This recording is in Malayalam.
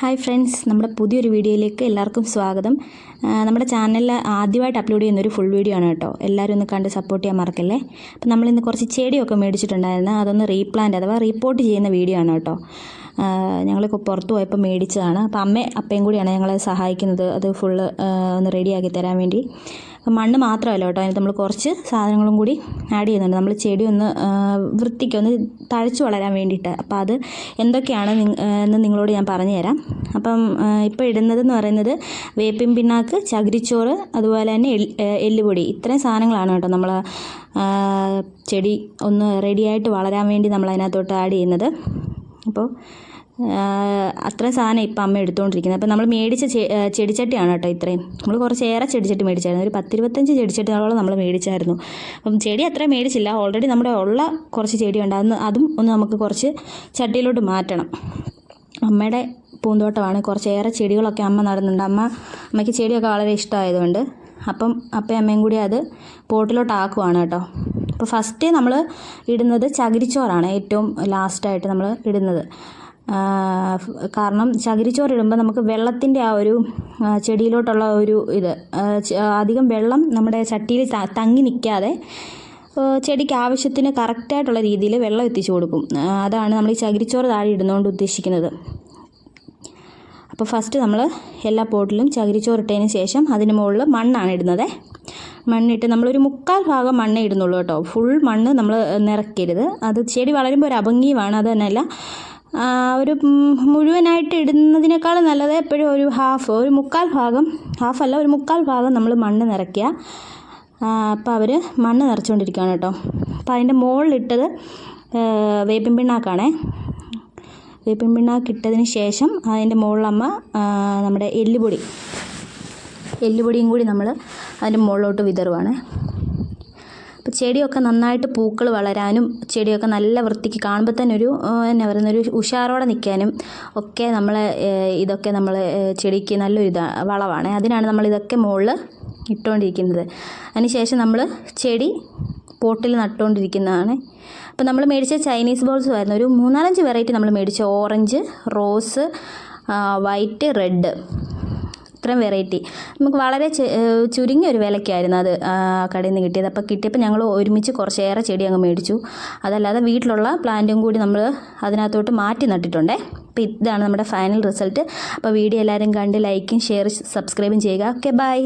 ഹായ് ഫ്രണ്ട്സ് നമ്മുടെ പുതിയൊരു വീഡിയോയിലേക്ക് എല്ലാവർക്കും സ്വാഗതം. നമ്മുടെ ചാനലിൽ ആദ്യമായിട്ട് അപ്ലോഡ് ചെയ്യുന്ന ഒരു ഫുൾ വീഡിയോ ആണ് കേട്ടോ. എല്ലാവരും ഒന്ന് കണ്ട് സപ്പോർട്ട് ചെയ്യാൻ മറക്കല്ലേ? അപ്പം നമ്മളിന്ന് കുറച്ച് ചെടിയൊക്കെ മേടിച്ചിട്ടുണ്ടായിരുന്നു. അതൊന്ന് റീപ്ലാന്റ് അഥവാ റീപ്പോർട്ട് ചെയ്യുന്ന വീഡിയോ ആണ് കേട്ടോ. ഞങ്ങൾ പുറത്ത് പോയപ്പോൾ മേടിച്ചതാണ്. അപ്പം അമ്മ അപ്പയും കൂടിയാണ് ഞങ്ങളെ സഹായിക്കുന്നത്. അത് ഫുള്ള് ഒന്ന് റെഡിയാക്കി തരാൻ വേണ്ടി. മണ്ണ് മാത്രമല്ല കേട്ടോ അതിനകത്ത് നമ്മൾ കുറച്ച് സാധനങ്ങളും കൂടി ആഡ് ചെയ്യുന്നുണ്ട്. നമ്മൾ ചെടി ഒന്ന് വൃത്തിക്ക് ഒന്ന് തഴച്ചു വളരാൻ വേണ്ടിയിട്ട്. അപ്പോൾ അത് എന്തൊക്കെയാണ് എന്ന് നിങ്ങളോട് ഞാൻ പറഞ്ഞു തരാം. അപ്പം ഇപ്പോൾ ഇടുന്നതെന്ന് പറയുന്നത് വേപ്പിൻ പിണ്ണാക്ക് ചകിരിച്ചോറ് അതുപോലെ തന്നെ എല്ലുപൊടി. ഇത്രയും സാധനങ്ങളാണ് കേട്ടോ നമ്മൾ ചെടി ഒന്ന് റെഡിയായിട്ട് വളരാൻ വേണ്ടി നമ്മൾ അതിനകത്തോട്ട് ആഡ് ചെയ്യുന്നത്. അപ്പോൾ അത്ര സാധനം ഇപ്പം അമ്മ എടുത്തുകൊണ്ടിരിക്കുന്നത് അപ്പോൾ നമ്മൾ മേടിച്ച ചെടിച്ചട്ടിയാണ് കേട്ടോ ഇത്രയും. നമ്മൾ കുറച്ച് ഏറെ ചെടിച്ചട്ടി മേടിച്ചായിരുന്നു. ഒരു പത്തിരുപത്തഞ്ച് ചെടിച്ചട്ടികളോളം നമ്മൾ മേടിച്ചായിരുന്നു. അപ്പം ചെടി അത്രയും മേടിച്ചില്ല. ഓൾറെഡി നമ്മുടെ ഉള്ള കുറച്ച് ചെടിയുണ്ട്. അന്ന് അതും ഒന്ന് നമുക്ക് കുറച്ച് ചട്ടിയിലോട്ട് മാറ്റണം. അമ്മയുടെ പൂന്തോട്ടമാണ്. കുറച്ചേറെ ചെടികളൊക്കെ അമ്മ നടുന്നുണ്ട്. അമ്മ അമ്മയ്ക്ക് ചെടിയൊക്കെ വളരെ ഇഷ്ടമായതുകൊണ്ട്. അപ്പം അപ്പം അമ്മയും കൂടി അത് പോട്ടിലോട്ട് ആക്കുവാണ് കേട്ടോ. അപ്പോൾ ഫസ്റ്റ് നമ്മൾ ഇടുന്നത് ചകിരിച്ചോറാണ് ഏറ്റവും ലാസ്റ്റായിട്ട് നമ്മൾ ഇടുന്നത്. കാരണം ചകിരിച്ചോറ് ഇടുമ്പോൾ നമുക്ക് വെള്ളത്തിന്റെ ആ ഒരു ചെടിയിലോട്ടുള്ള ഒരു ഇത് അധികം വെള്ളം നമ്മുടെ ചട്ടിയിൽ തങ്ങി നിൽക്കാതെ ചെടിക്ക് ആവശ്യത്തിന് കറക്റ്റായിട്ടുള്ള രീതിയിൽ വെള്ളം എത്തിച്ചു കൊടുക്കും. അതാണ് നമ്മൾ ഈ ചകിരിച്ചോറ് താഴെ ഇടുന്നതുകൊണ്ട് ഉദ്ദേശിക്കുന്നത്. അപ്പോൾ ഫസ്റ്റ് നമ്മൾ എല്ലാ പോട്ടിലും ചകിരിച്ചോറ് ഇട്ടതിന് ശേഷം അതിന് മുകളിൽ മണ്ണാണ് ഇടുന്നത്. മണ്ണിട്ട് നമ്മളൊരു മുക്കാൽ ഭാഗം മണ്ണേ ഇടുന്നുള്ളൂ കേട്ടോ. ഫുൾ മണ്ണ് നമ്മൾ നിറയ്ക്കരുത്. അത് ചെടി വളരുമ്പോൾ ഒരു അഭംഗിയുമാണ്. അത് തന്നെയല്ല. ഒരു മുഴുവനായിട്ട് ഇടുന്നതിനേക്കാളും നല്ലത് എപ്പോഴും ഒരു ഹാഫ് ഒരു മുക്കാൽ ഭാഗം ഹാഫ് അല്ല ഒരു മുക്കാൽ ഭാഗം നമ്മൾ മണ്ണ് നിറയ്ക്കുക. അപ്പോൾ അവർ മണ്ണ് നിറച്ചുകൊണ്ടിരിക്കുകയാണ് കേട്ടോ. അപ്പോൾ അതിന്റെ മുകളിലിട്ടത് വേപ്പിൻ പിണ്ണാക്കാണേ. വേപ്പിൻ പിണ്ണാക്ക് ഇട്ടതിന് ശേഷം അതിന്റെ മുകളിലമ്മ നമ്മുടെ എല്ലുപൊടി. എല്ലുപൊടിയും കൂടി നമ്മൾ അതിന്റെ മുകളിലോട്ട് വിതറുവാണ്. അപ്പോൾ ചെടിയൊക്കെ നന്നായിട്ട് പൂക്കൾ വളരാനും ചെടിയൊക്കെ നല്ല വൃത്തിക്ക് കാണുമ്പോൾ തന്നെ ഒരു എന്നാ പറയുന്ന ഒരു ഉഷാറോടെ നിൽക്കാനും ഒക്കെ നമ്മൾ ഇതൊക്കെ നമ്മൾ ചെടിക്ക് നല്ലൊരു ഇതാ വളമാണ് അതിനാണ് നമ്മൾ ഇതൊക്കെ മുകളിൽ ഇട്ടുകൊണ്ടിരിക്കുന്നത് അതിനുശേഷം നമ്മൾ ചെടി പോട്ടിൽ നട്ടുകൊണ്ടിരിക്കുന്നതാണ് അപ്പോൾ നമ്മൾ മേടിച്ച ചൈനീസ് ബോൾസ് ആയിരുന്നു ഒരു മൂന്നാലഞ്ച് വെറൈറ്റി നമ്മൾ മേടിച്ച ഓറഞ്ച് റോസ് വൈറ്റ് റെഡ് ഇത്രയും വെറൈറ്റി നമുക്ക് വളരെ ചുരുങ്ങിയ ഒരു വിലയ്ക്കായിരുന്നു അത് കടയിൽ നിന്ന് കിട്ടിയത്. അപ്പോൾ കിട്ടിയപ്പോൾ ഞങ്ങൾ ഒരുമിച്ച് കുറച്ചേറെ ചെടി അങ്ങ് മേടിച്ചു. അതല്ലാതെ വീട്ടിലുള്ള പ്ലാന്റും കൂടി നമ്മൾ അതിനകത്തോട്ട് മാറ്റി നട്ടിട്ടുണ്ടേ. അപ്പോൾ ഇതാണ് നമ്മുടെ ഫൈനൽ റിസൾട്ട് അപ്പോൾ വീഡിയോ എല്ലാവരും കണ്ട് ലൈക്കും ഷെയർ സബ്സ്ക്രൈബും ചെയ്യുക. Okay bye